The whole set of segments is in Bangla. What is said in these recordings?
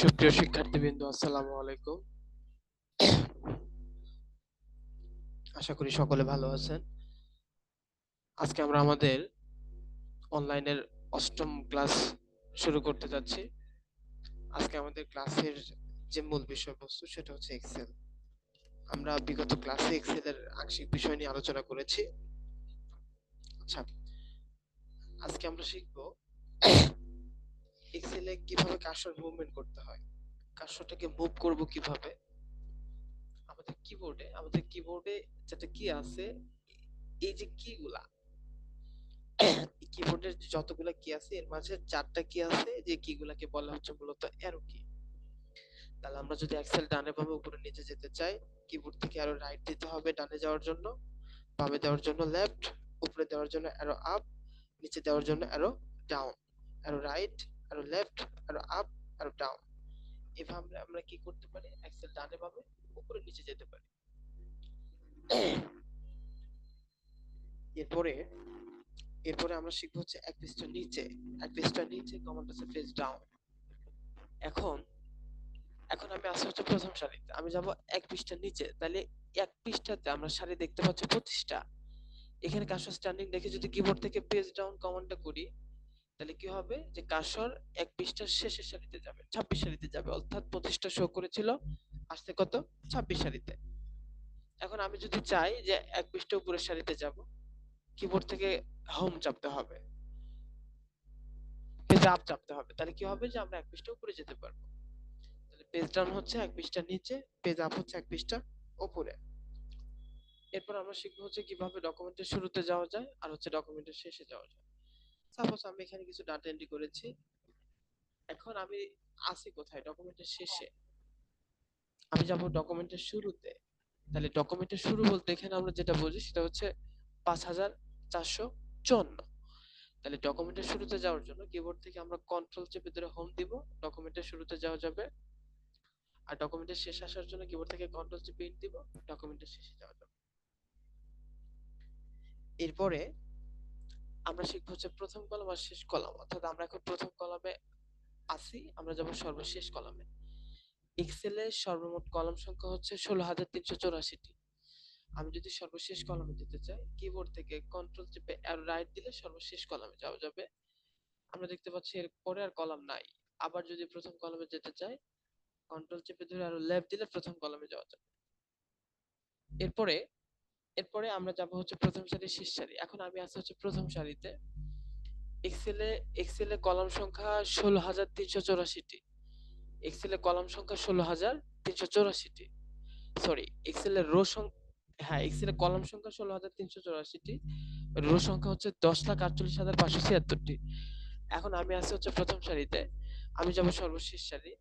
সুপ্রিয় শিক্ষার্থীবৃন্দ, আসসালামু আলাইকুম। আশা করি সকলে ভালো আছেন। আজকে আমরা আমাদের অনলাইনের অষ্টম ক্লাস শুরু করতে যাচ্ছি। আজকে আমাদের ক্লাসের যে মূল বিষয়বস্তু সেটা হচ্ছে এক্সেল আমরা বিগত ক্লাসে এক্সেলের আংশিক বিষয় নিয়ে আলোচনা করেছি। আচ্ছা আজকে আমরা শিখব এক্সেলে কীভাবে কার্সর মুভমেন্ট করতে হয়? কার্সরটাকে মুভ করব কীভাবে? আমাদের কিবোর্ডে আমাদের কিবোর্ডে যেটা কি আছে, এই যে কি গুলা কিবোর্ডের যতগুলা কি আছে, এর মাঝে চারটা কি আছে, যে কি গুলাকে বলা হচ্ছে মূলত অ্যারো কি তাহলে আমরা যদি এক্সেল ডানে বামে উপরে নিচে যেতে চাই কিবোর্ড থেকে আরও রাইট দিতে হবে ডানে যাওয়ার জন্য, বামে দেওয়ার জন্য লেফট উপরে দেওয়ার জন্য অ্যারো আপ নিচে দেওয়ার জন্য arrow down arrow right arrow left arrow up arrow down এভাবে আমরা কি করতে পারি? এক্সেল ডানে বামে, উপরে নিচে যেতে পারি। এরপরে এরপরে আমরা শিখব হচ্ছে এক পৃষ্ঠা নিচে। এক পৃষ্ঠা নিচে কমান্ড আছে পেজ ডাউন এখন এখন আমি আসি হচ্ছে প্রথম সারিতে। আমি যাব এক পৃষ্ঠা নিচে। তাহলে এক পৃষ্ঠাতে আমরা সারি দেখতে পাচ্ছি পঁচিশটা এখানে কার্সর স্ট্যান্ডিং দেখে যদি কিবোর্ড থেকে পেজ ডাউন কমান্ডটা করি তাহলে কি হবে? যে কার্সর এক পৃষ্ঠার শেষের সারিতে যাবে, ছাব্বিশ সারিতে যাবে। অর্থাৎ পঁচিশটা শো করেছিল, আসছে কত? ছাব্বিশ সারিতে। এখন আমি যদি চাই যে এক পৃষ্ঠা উপরের সারিতে যাব কিবোর্ড থেকে হোম চাপতে হবে পেজ চাপতে হবে, তাহলে কি হবে? যে আমরা এক পৃষ্ঠা উপরে যেতে পারব। পেজ ডাউন হচ্ছে এক পৃষ্ঠা নিচে পেজ আপ হচ্ছে এক পৃষ্ঠা উপরে। এরপর আমরা শিখব হচ্ছে কীভাবে ডকুমেন্টের শুরুতে যাওয়া যায়, আর হচ্ছে ডকুমেন্টের শেষে যাওয়া যায়। সাপোজ আমি এখানে কিছু ডাটা এন্ট্রি করেছি। এখন আমি আসি কোথায়? ডকুমেন্টের শেষে। আমি যাব ডকুমেন্টের শুরুতে। তাহলে ডকুমেন্টের শুরু বলতে এখানে আমরা যেটা বুঝি সেটা হচ্ছে পাঁচ হাজার চারশো চুয়ান্ন। তাহলে ডকুমেন্টের শুরুতে যাওয়ার জন্য কিবোর্ড থেকে আমরা কন্ট্রোল চেপে ধরে হোম দিব। ডকুমেন্টের শুরুতে যাওয়া যাবে। আর ডকুমেন্টের শেষ আসার জন্য কিবোর্ড থেকে কন্ট্রোল চেপে ইন দিব। ডকুমেন্টের শেষে যাওয়া যাবে। এরপরে আমরা শিখব হচ্ছে প্রথম কলাম আর শেষ কলাম। অর্থাৎ আমরা এখন প্রথম কলামে আছি, আমরা যাব সর্বশেষ কলামে। এক্সেলে সর্বমোট কলাম সংখ্যা হচ্ছে ষোলো হাজার তিনশো চৌরাশিটি। আমি যদি সর্বশেষ কলামে যেতে চাই কিবোর্ড থেকে কন্ট্রোল চেপে আর রাইট দিলে সর্বশেষ কলামে যাওয়া যাবে। আমরা দেখতে পাচ্ছি এর পরে আর কলাম নাই। আবার যদি প্রথম কলামে যেতে চাই কন্ট্রোল চেপে ধরে আর লেফট দিলে প্রথম কলামে যাওয়া যাবে। এরপরে এরপরে আমরা যাব হচ্ছে প্রথম সারি শেষ সারি। এখন আমি আছি হচ্ছে প্রথম সারিতে। এক্সেলে এক্সেলে কলাম সংখ্যা ষোলো হাজার তিনশো চৌরাশিটি। এক্সেলে কলাম সংখ্যা ষোলো হাজার তিনশো চৌরাশিটি। সরি এক্সেলে রো সংখ্যা হ্যাঁ এক্সেলে কলাম সংখ্যা ষোলো হাজার তিনশো চৌরাশিটি। রো সংখ্যা হচ্ছে দশ লাখ আটচল্লিশ হাজার পাঁচশো ছিয়াত্তরটি। এখন আমি আছি হচ্ছে প্রথম সারিতে। আমি যাব সর্বশেষ সারি।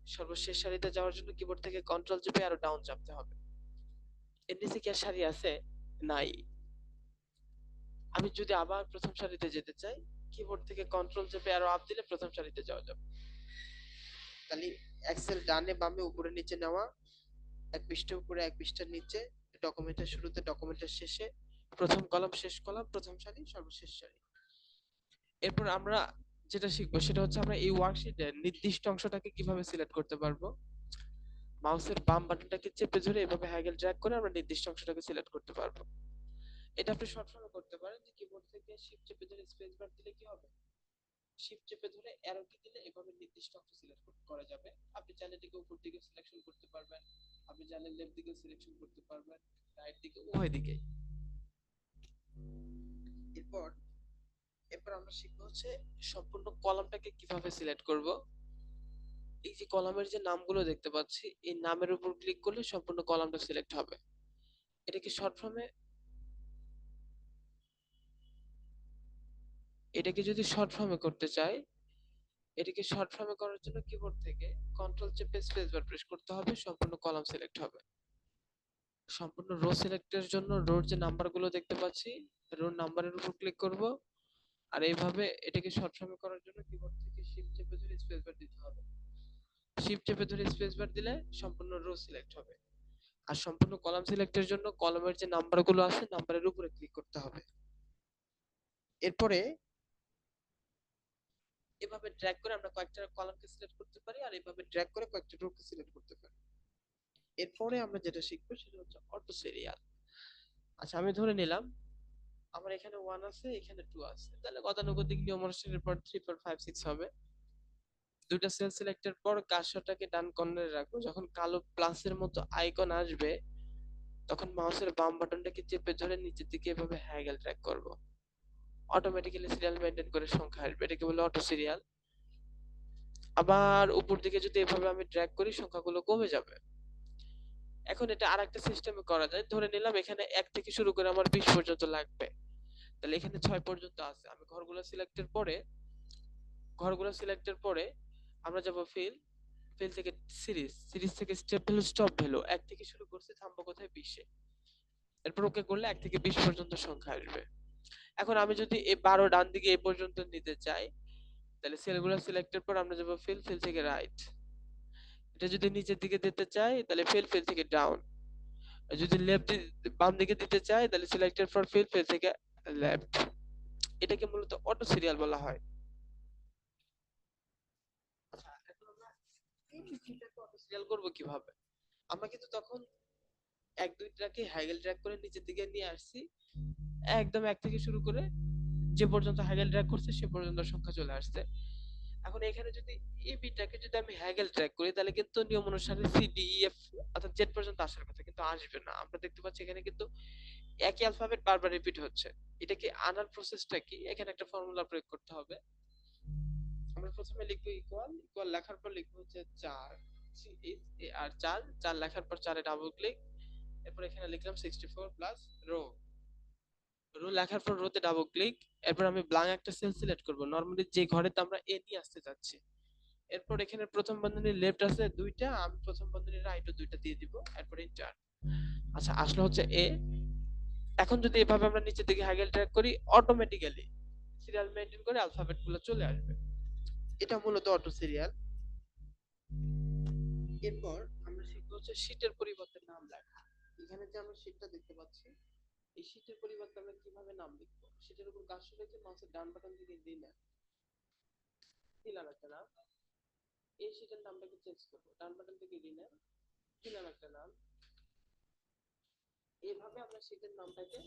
সর্বশেষ সারিতে যাওয়ার জন্য কিবোর্ড থেকে কন্ট্রোল চেপে আরও ডাউন চাপতে হবে। এর কি আর সারি আছে নাই। আমি যদি আবার প্রথম সারিতে যেতে চাই কিবোর্ড থেকে কন্ট্রোল চেপে আরও আপ দিলে প্রথম সারিতে যাওয়া যাবে। তাহলে এক্সেল ডানে বামে উপরে নিচে নেওয়া, এক পৃষ্ঠা উপরে এক পৃষ্ঠার নিচে ডকুমেন্টের শুরুতে ডকুমেন্টের শেষে, প্রথম কলাম শেষ কলাম প্রথম সারি, সর্বশেষ সারি। এরপর আমরা যেটা শিখব সেটা হচ্ছে আমরা এই ওয়ার্কশিটের নির্দিষ্ট অংশটাকে কীভাবে সিলেক্ট করতে পারব? মাউসের বাম বাটনটাকে চেপে ধরে এভাবে হ্যাগেল ড্র্যাগ করে আমরা নির্দিষ্ট অংশটাকে সিলেক্ট করতে পারব। এটা আপনি ফর্মে করতে পারেন যে কিবোর্ড থেকে শিফট চেপে ধরে স্পেস বার দিলে কি হবে? শিফট চেপে ধরে অ্যারো কি দিলে এভাবে নির্দিষ্ট অংশ সিলেক্ট করা যাবে। আপনি চাইলে এটিকে উপর দিকে সিলেকশন করতে পারবেন। আপনি চাইলে লেফট দিকে সিলেকশন করতে পারবেন রাইট দিকে, উভয় দিকে এরপর এরপর আমরা শিখব হচ্ছে সম্পূর্ণ কলামটাকে কীভাবে সিলেক্ট করব। এই যে কলামের যে নামগুলো দেখতে পাচ্ছি, এই নামের উপর ক্লিক করলে সম্পূর্ণ কলামটা সিলেক্ট হবে। এটাকে শর্ট ফর্মে এটাকে যদি শর্ট ফর্মে করতে চাই এটাকে শর্ট ফর্মে করার জন্য কিবোর্ড থেকে কন্ট্রোল চেপে স্পেস বার প্রেস করতে হবে, সম্পূর্ণ কলাম সিলেক্ট হবে। সম্পূর্ণ রো সিলেক্টের জন্য রোর যে নাম্বারগুলো দেখতে পাচ্ছি রোর নাম্বারের উপর ক্লিক করব। আর এইভাবে এটাকে শর্ট ফর্মে করার জন্য কিবোর্ড থেকে শিফট চেপে ধরে স্পেস বার দিতে হবে। শিফট চেপে ধরে স্পেস বার দিলে সম্পূর্ণ রো সিলেক্ট হবে। আর সম্পূর্ণ কলাম সিলেক্টের জন্য কলামের যে নাম্বারগুলো আছে নাম্বারের উপরে ক্লিক করতে হবে। এরপরে এভাবে ড্র্যাগ করে আমরা কয়েকটা কলামকে সিলেক্ট করতে পারি, আর এভাবে ড্র্যাগ করে কয়েকটা রোকে সিলেক্ট করতে পারি। এরপরে আমরা যেটা শিখব সেটা হচ্ছে অটো সিরিয়াল আচ্ছা আমি ধরে নিলাম, আমার এখানে ওয়ান আছে, এখানে টু আছে। তাহলে গতানুগতিক নিয়ম অনুসারে পর থ্রি ফোর ফাইভ সিক্স হবে। দুইটা সেল সিলেক্টের পর কার্সরটাকে ডান কর্নারে রাখব। যখন কালো প্লাসের মতো আইকন আসবে, তখন মাউসের বাম বাটনটাকে চেপে ধরে নিচের দিকে এভাবে হ্যাগেল ট্র্যাক করব। অটোমেটিক্যালি সিরিয়াল মেনটেন করে সংখ্যা আসবে। এটাকে বলে অটো সিরিয়াল আবার উপর দিকে যদি এভাবে আমি ড্র্যাগ করি, সংখ্যাগুলো কমে যাবে। এখন এটা আরেকটা সিস্টেমে করা যায়। ধরে নিলাম এখানে এক থেকে শুরু করে আমার বিশ পর্যন্ত লাগবে। তাহলে এখানে ছয় পর্যন্ত আছে। আমি ঘরগুলো সিলেক্টের পরে, ঘরগুলো সিলেক্টের পরে আমরা যাব ফিল ফিল থেকে সিরিজ সিরিজ থেকে স্টেপ ভ্যালু, স্টপ ভ্যালু। এক থেকে শুরু করছি, থামবো কোথায়? বিশে। এরপর ওকে করলে এক থেকে বিশ পর্যন্ত সংখ্যা আসবে। এখন আমি যদি এই বারো ডান দিকে এই পর্যন্ত নিতে চাই, তাহলে সেলগুলো সিলেক্টের পর আমরা যাব ফিল ফিল থেকে রাইট এটা যদি নিচের দিকে দিতে চাই, তাহলে ফিল ফিল থেকে ডাউন যদি লেফট বাম দিকে দিতে চাই, তাহলে সিলেক্টেড ফর ফিল ফিল থেকে লেফট এটাকে মূলত অটো সিরিয়াল বলা হয় আচ্ছা এখন আমরা এই বিষয়টাকে অটো সিরিয়াল করব কীভাবে? আমরা কিন্তু তখন এক, দুই ট্র্যাকে হ্যাগেল ট্র্যাক করে নিচের দিকে নিয়ে আসছি। একদম এক থেকে শুরু করে যে পর্যন্ত হ্যাগেল ট্র্যাক করছে সে পর্যন্ত সংখ্যা চলে আসছে। এখন এখানে যদি এই বিটাকে যদি আমি হ্যাগেল ট্র্যাক করি, তাহলে কিন্তু নিয়ম অনুসারে সি ডি ই এফ অর্থাৎ জেড পর্যন্ত আসার কথা কিন্তু আসবে না। আমরা দেখতে পাচ্ছি এখানে কিন্তু একই অ্যালফাবেট বারবার রিপিট হচ্ছে। এটাকে আনার প্রসেসটা কি? এখানে একটা ফর্মুলা প্রয়োগ করতে হবে। আমরা প্রথমে লিখব ইকুয়াল ইকুয়াল লেখার পর লিখব হচ্ছে চার। আর চার চার লেখার পর চারে ডাবল ক্লিক এরপর এখানে লিখলাম sixty four plus row row লেখার পর রোতে ডাবল ক্লিক এরপর আমি একটা সেল সিলেক্ট নরমালি যে ঘরেতে আমরা এ নিয়ে আসতে যাচ্ছি এরপর এখানে প্রথম বন্ধনীর লেফট আছে দুইটা, আমি প্রথম বন্ধনীর রাইটও দুইটা দিয়ে দিব, এরপর এন্টার আচ্ছা আসলে হচ্ছে এ এখন যদি এভাবে আমরা নিচের দিকে হ্যাগেল ট্র্যাক করি অটোমেটিক্যালি সিরিয়াল মেইনটেইন করে অ্যালফাবেটগুলো চলে আসবে। এটা মূলত অটো সিরিয়াল এরপর আমরা শিখব হচ্ছে শীটের পরিবর্তে নাম লেখা। এখানে যে আমরা শীটটা দেখতে পাচ্ছি, এই শীটের পরিবর্তে আমরা কীভাবে নাম লিখব? শীটের উপর কাজ রেখে মাউসের ডান বাটন থেকে দিলে দিলাম একটা নাম। এই নামটাকে চেঞ্জ করব। ডান বাটন থেকে দিলে দিলাম একটা নাম। এভাবে আমরা নামটাকে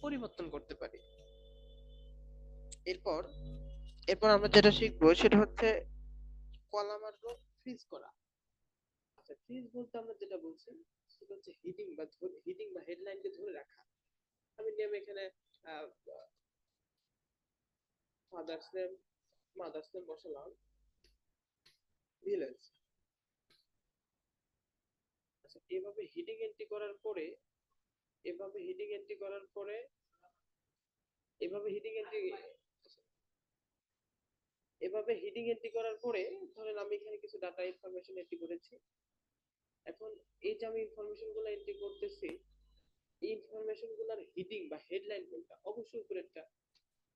পরিবর্তন করতে পারি। এরপর এরপর আমরা যেটা শিখব সেটা হচ্ছে কলাম আর রো ফ্রিজ করা। আচ্ছা ফ্রিজ বলতে আমরা যেটা বলছি, সেটা হচ্ছে হিডিং বা হিডিং বা হেডলাইনকে ধরে রাখা। আমি নেম এখানে ফাদার্স নেম মাদার্স নেম বসালাম। ভিলেজ আচ্ছা এভাবে হিডিং এন্ট্রি করার পরে, এভাবে হিডিং এন্ট্রি করার পরে, এভাবে হিডিং এন্ট্রি এভাবে হিডিং এন্ট্রি করার পরে, ধরেন আমি এখানে কিছু ডাটা ইনফরমেশন এন্ট্রি করেছি। এখন এই যে আমি ইনফরমেশনগুলো এন্ট্রি করতেছি, এই ইনফরমেশনগুলোর হিডিং বা হেডলাইন কোনটা? অবশ্যই উপরেরটা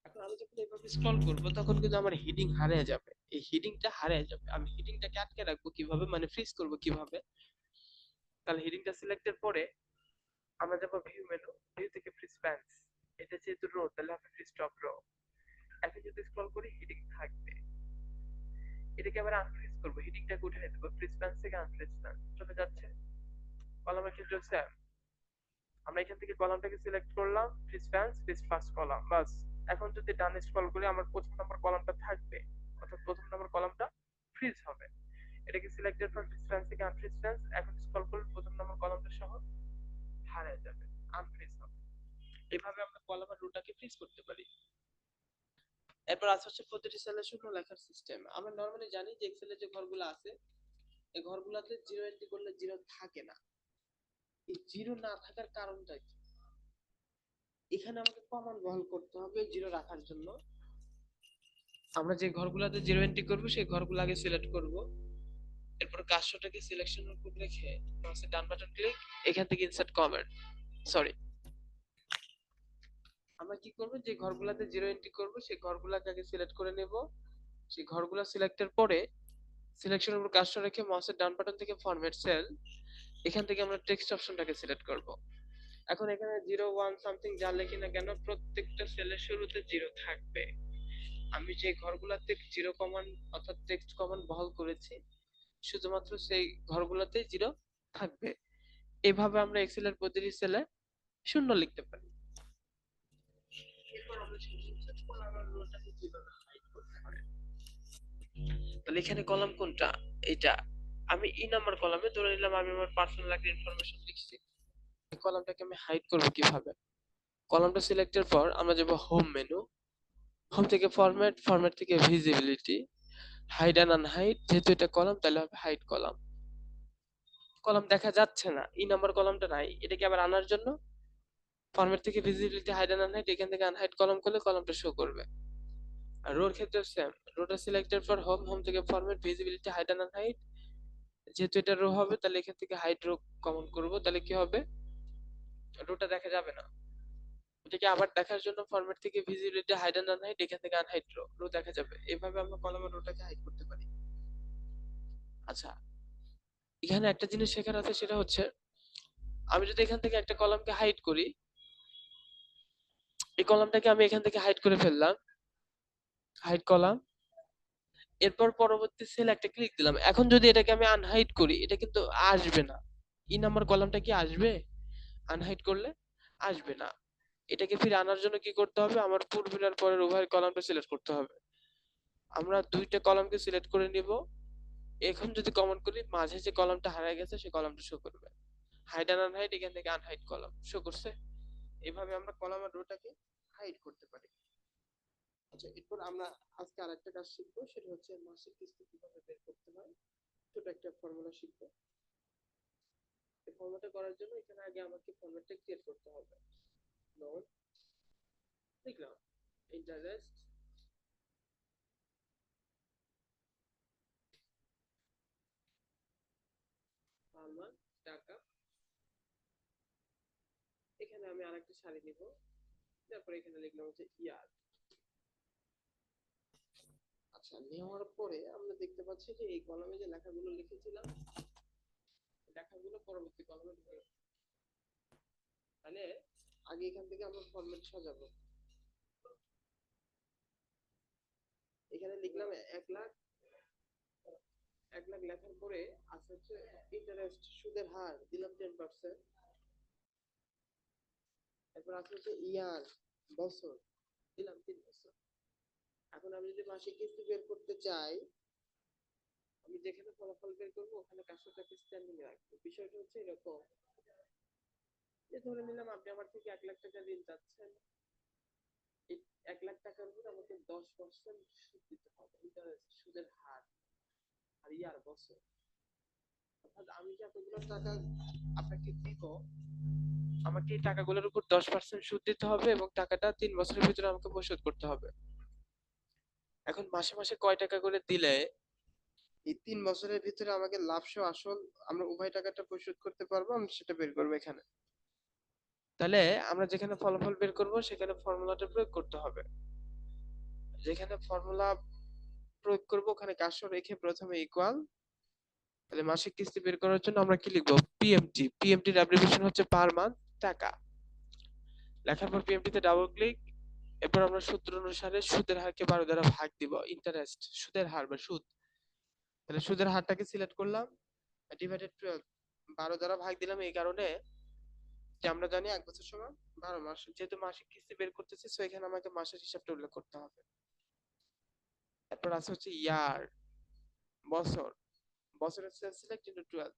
এখন আমি যখন এভাবে স্ক্রল করব, তখন কিন্তু আমার হিডিং হারিয়ে যাবে। এই হিডিংটা হারিয়ে যাবে। আমি হিডিংটাকে আটকে রাখব কীভাবে? মানে ফ্রিজ করব কীভাবে? তাহলে হিডিংটা সিলেক্টের পরে আমরা যাব ভিউ মেনু ভিউ থেকে ফ্রিজ প্যান্স এটা যেহেতু রো তাহলে হবে ফ্রিজ টপ রো এখন যদি স্ক্রল করি হিডিং থাকবে। এটাকে আবার আনফ্রিজ করব হিডিংটাকে উঠে দেবো ফ্রিজ প্যান্স থেকে আনফ্রিজ প্যান্স চলে যাচ্ছে। কলামের ক্ষেত্রে সেম আমরা এখান থেকে কলামটাকে সিলেক্ট করলাম freeze panes freeze first column বাস। এখন যদি ডান স্ক্রল করি, আমার প্রথম নম্বর কলামটা থাকবে, অর্থাৎ প্রথম নম্বর কলামটা ফ্রিজ হবে। এটাকে সিলেক্টেড ফর প্যান্স থেকে আনফ্রিজ প্যান্স এখন স্ক্রল করলে প্রথম নম্বর কলামটা সহ হারিয়ে যাবে আনফ্রিজ হবে। এভাবে আমরা কলাম আর রোটাকে ফ্রিজ করতে পারি। এরপর আছে হচ্ছে প্রতিটি সেলের শূন্য লেখার সিস্টেম আমরা নরমালি জানি যে এক্সেলে যে ঘরগুলো আছে, এই ঘরগুলোতে জিরো এন্ট্রি করলে জিরো থাকে না। এই জিরো না থাকার কারণটা কি? এখানে আমাকে কমন বহন করতে হবে জিরো রাখার জন্য। আমরা যে ঘরগুলোতে জিরো এন্ট্রি করব, সেই ঘরগুলো আগে সিলেক্ট করব। এরপর কাজটাকে সিলেকশন উপর রেখে মাউসের ডান বাটন ক্লিক এখান থেকে ইনসার্ট কমেন্ট সরি আমরা কি করব? যে ঘরগুলোতে জিরো এন্ট্রি করব, সেই ঘরগুলোকে আগে সিলেক্ট করে নেব। সেই ঘরগুলো সিলেক্টের পরে সিলেকশন উপর কাজটা রেখে মাউসের ডান বাটন থেকে ফরম্যাট সেল এখান থেকে আমরা টেক্সট অপশনটাকে সিলেক্ট করব। এখন এখানে জিরো ওয়ান সামথিং যা লেখি না কেন, প্রত্যেকটা সেলের শুরুতে জিরো থাকবে। আমি যে ঘরগুলোতে জিরো কমান অর্থাৎ টেক্সট কমান বহাল করেছি, শুধুমাত্র সেই ঘরগুলোতে জিরো থাকবে। এভাবে আমরা এক্সেলের প্রতিটি সেলে শূন্য লিখতে পারি। তাহলে এখানে কলাম কোনটা? এটা আমি ই নাম্বার কলামে ধরে নিলাম আমি আমার পার্সোনাল একটা ইনফরমেশন লিখছি। এই কলামটাকে আমি হাইড করব কীভাবে? কলামটা সিলেক্টের পর আমরা যাব হোম মেনু হোম থেকে ফরম্যাট ফরম্যাট থেকে ভিজিবিলিটি হাইড এন্ড আনহাইড যেহেতু এটা কলাম, তাহলে হবে হাইড কলাম। কলাম দেখা যাচ্ছে না। ই নাম্বার কলামটা নাই। এটাকে আবার আনার জন্য? ফরম্যাট থেকে ভিজিবিলিটি হাইড এন্ড আনহাইড এখান থেকে আনহাইড কলাম করলে কলামটা শো করবে। রোর ক্ষেত্রে সেম রোটা সিলেক্টেড ফর হোম হোম থেকে format visibility hide and unhide যেহেতু এটা রো হবে, তাহলে এখান থেকে হাইড রো কমন করব। তাহলে কি হবে? রোটা দেখা যাবে না। এটাকে আবার দেখার জন্য ফরম্যাট থেকে ভিজিবিলিটি হাইড এন্ড আনহাইড এখান থেকে আনহাইড রো রো দেখা যাবে। এভাবে আমরা কলামের রোটাকে হাইড করতে পারি। আচ্ছা এখানে একটা জিনিস শেখার আছে, সেটা হচ্ছে, আমি যদি এখান থেকে একটা কলামকে হাইড করি, এই কলামটাকে আমি এখান থেকে হাইড করে ফেললাম হাইড কলাম এরপর পরবর্তী সেল একটা ক্লিক দিলাম। এখন যদি এটাকে আমি আনহাইড করি, এটা কিন্তু আসবে না। ই নাম্বার কলামটা কি আসবে? আনহাইড করলে আসবে না। এটাকে ফিরে আনার জন্য কি করতে হবে? আমার পূর্বের আর পরের উভয় কলামটা সিলেক্ট করতে হবে। আমরা দুইটা কলামকে সিলেক্ট করে নিব। এখন যদি কমেন্ট করি, মাঝে যে কলামটা হারিয়ে গেছে সেই কলামটা শো করবে। হাইড আর আনহাইড এখান থেকে আনহাইড কলাম শো করছে। এভাবে আমরা কলাম আর রোটাকে হাইড করতে পারি। আচ্ছা এরপর আমরা আজকে আরেকটা কাজ শিখব, সেটা হচ্ছে মাসিক কিস্তি কীভাবে বের করতে হয়, ছোট একটা ফর্মুলা শিখব। এই ফর্মুলাটা করার জন্য এখানে আগে আমাকে ফর্মেটটা ক্রিয়েট করতে হবে। লোন লিখলাম ইন্টারেস্ট মান্থ টাকা। এখানে আমি আরেকটা সারি নিব, তারপর এখানে লিখলাম হচ্ছে ইয়ার। আচ্ছা নেওয়ার পরে আমরা দেখতে পাচ্ছি যে এই কলামে যে লেখাগুলো লিখেছিলাম, লেখাগুলো পরবর্তী কলামে ঢুকে। তাহলে আগে এখান থেকে আমরা ফরম্যাট সাজাবো। এখানে লিখলাম এক লাখ এক লাখ লেখার পরে আছে হচ্ছে ইন্টারেস্ট সুদের হার, দিলাম টেন পার্সেন্ট এরপর আছে হচ্ছে ইয়ার বছর, দিলাম তিন বছর। এখন আমি যদি মাসিক কিস্তি বের করতে চাই, আমি যেখানে ফলাফল বের করব, ওখানে কাজটাকে স্ট্যান্ডিং রাখব বিষয়টা হচ্ছে এরকম যে ধরে নিলাম আপনি আমার থেকে এক লাখ টাকা ঋণ চাচ্ছেন। এক লাখ টাকার উপর আমাকে দশ পার্সেন্ট সুদ দিতে হবে। ইন্টারেস্ট সুদের হার, আর ইয়ার বছর। অর্থাৎ আমি যে এতগুলো টাকা আপনাকে দিব, আমাকে এই টাকাগুলোর উপর দশ পার্সেন্ট সুদ দিতে হবে এবং টাকাটা তিন বছরের ভিতরে আমাকে পরিশোধ করতে হবে। এখন মাসে মাসে কয় টাকা করে দিলে? এই তিন বছরের ভিতরে আমাকে লাভ সহ আসল আমরা উভয় টাকাটা পরিশোধ করতে পারব আমি সেটা বের করব এখানে। তাহলে আমরা যেখানে ফলাফল বের করব সেখানে ফর্মুলাটা প্রয়োগ করতে হবে। যেখানে ফর্মুলা প্রয়োগ করব ওখানে কাজও রেখে প্রথমে ইকুয়াল তাহলে মাসিক কিস্তি বের করার জন্য আমরা কি লিখব? পিএমটি পিএমটির অ্যাব্রিভিয়েশন হচ্ছে পার মান্থ টাকা। লেখার পর পিএমটি তে ডাবল ক্লিক এরপর আমরা সূত্র অনুসারে সুদের হারকে বারো দ্বারা ভাগ দিব ইন্টারেস্ট সুদের হার বা সুদ। তাহলে সুদের হারটাকে সিলেক্ট করলাম ডিভাইডেড টুয়েলভ বারো দ্বারা ভাগ দিলাম এই কারণে যে আমরা জানি এক বছর সমান বারো মাস। যেহেতু মাসিক কিস্তি বের করতেছি সো এখানে আমাকে মাসের হিসাবটা উল্লেখ করতে হবে। তারপর আছে হচ্ছে ইয়ার বছর। বছরের সেল সিলেক্ট ইন্টু টুয়েলভ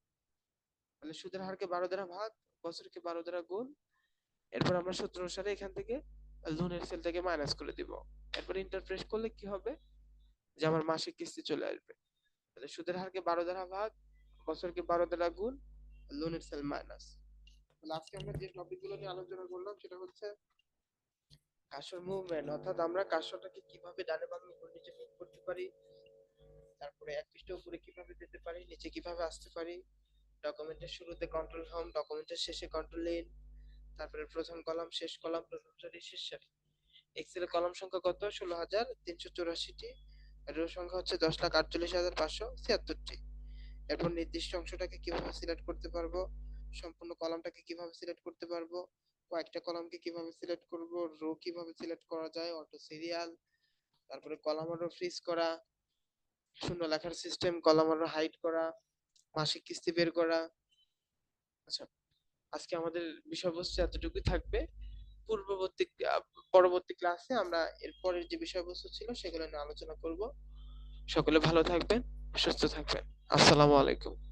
তাহলে সুদের হারকে বারো দ্বারা ভাগ, বছরকে বারো দ্বারা গুণ। এরপর আমরা সূত্র অনুসারে এখান থেকে লোনের সেলটাকে মাইনাস করে দিব। এরপর ইন্টারপ্রেস করলে কি হবে? যে আমার মাসিক কিস্তি চলে আসবে। তাহলে সুদের হারকে বারো দ্বারা ভাগ, বছরকে বারো দ্বারা গুণ লোনের সেল মাইনাস তাহলে আজকে আমরা যে টপিকগুলো নিয়ে আলোচনা করলাম, সেটা হচ্ছে কাসর মুভমেন্ট অর্থাৎ আমরা কাসরটাকে কীভাবে ডানে বামে উপর নিচে মুভ করতে পারি, তারপরে এক পৃষ্ঠা উপরে কীভাবে যেতে পারি, নিচে কীভাবে আসতে পারি ডকুমেন্টের শুরুতে কন্ট্রোল হোম ডকুমেন্টের শেষে কন্ট্রোল ইন তারপরে প্রথম কলাম, শেষ কলাম, প্রথম সারি শেষ সারি এক্সেল কলাম সংখ্যা কত? ষোলো হাজার তিনশো চৌরাশিটি। রো সংখ্যা হচ্ছে দশ লাখ আটচল্লিশ হাজার পাঁচশো ছিয়াত্তরটি। এরপর নির্দিষ্ট অংশটাকে কীভাবে সিলেক্ট করতে পারব? সম্পূর্ণ কলামটাকে কীভাবে সিলেক্ট করতে পারব? কয়েকটা কলামকে কীভাবে সিলেক্ট করব? রো কীভাবে সিলেক্ট করা যায়? অটো সিরিয়াল তারপরে কলাম অর্ডার ফ্রিজ করা, শূন্য লেখার সিস্টেম কলাম অর্ডার হাইড করা, মাসিক কিস্তি বের করা। আচ্ছা আজকে আমাদের বিষয়বস্তু এতটুকু থাকবে। পূর্ববর্তী পরবর্তী ক্লাসে আমরা এরপরের যে বিষয়বস্তু ছিল সেগুলো নিয়ে আলোচনা করব। সকলে ভালো থাকবেন, সুস্থ থাকবেন। আসসালামু আলাইকুম।